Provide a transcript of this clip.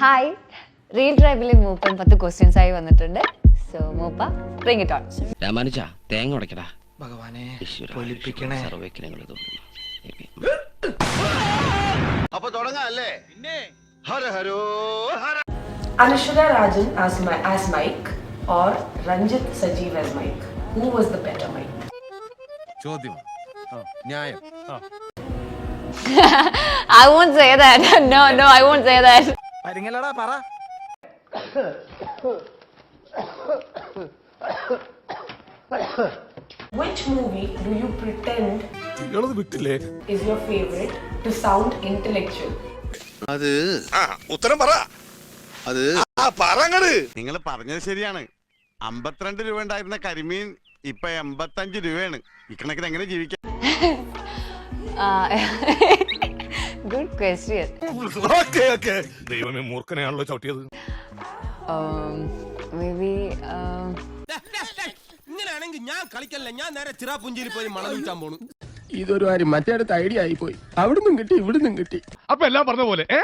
Hi reel ഡ്രൈവിലെ മൂപ്പൻ പത്ത് questions ആയി വന്നിട്ടുണ്ട്. സോ മൂപ്പ ബ്രിങ് ഇറ്റ് ഓൺ രാമാനുജ തേങ്ങ ഉടക്കടാ ഭഗവാനെ ഈശ്വരാ, പൊലിപ്പിക്കണേ. സർവേക്കിനങ്ങൾ. അപ്പൊ തുടങ്ങാം അല്ലേ ഹര ഹരോ Hara. Anushka Rajan as my as Mike or Ranjith Sajeev as Mike who was the better Mike ചോദ്യം. ന്യായം. I won't say that. No, no, I won't say that പരിങ്ങലടാ പറ. Which movie do you pretend is your favorite to sound intellectual? അത് ആ ഉത്തരം പറ. അത് ആ പറങ്ങട് നിങ്ങൾ പറഞ്ഞത് ശരിയാണ്. അമ്പത്തിരണ്ട് രൂപ ഉണ്ടായിരുന്ന കരിമീൻ ഇപ്പൊ എൺപത്തഞ്ച് രൂപയാണ്. ഇക്കണക്കിന് എങ്ങനെ ജീവിക്കാം? ഗുഡ് ക്വസ്റ്റ്യൻ ഓക്കെ ഓക്കെ ദൈവമേ മൂർഖനെയാണല്ലോ ചവിട്ടിയത്. മേ ബി ഇങ്ങനെയാണെങ്കിൽ ഞാൻ കളിക്കല്ല. ഞാൻ നേരെ ചിറാപുഞ്ചിയിൽ പോയി മണം വിൽക്കാൻ പോണു. ഇതൊരു കാര്യം മറ്റേ അടുത്ത് ഐഡിയ ആയി പോയി അവിടുന്നും കിട്ടി ഇവിടുന്നും കിട്ടി. അപ്പൊ എല്ലാം പറഞ്ഞ പോലെ ഏ?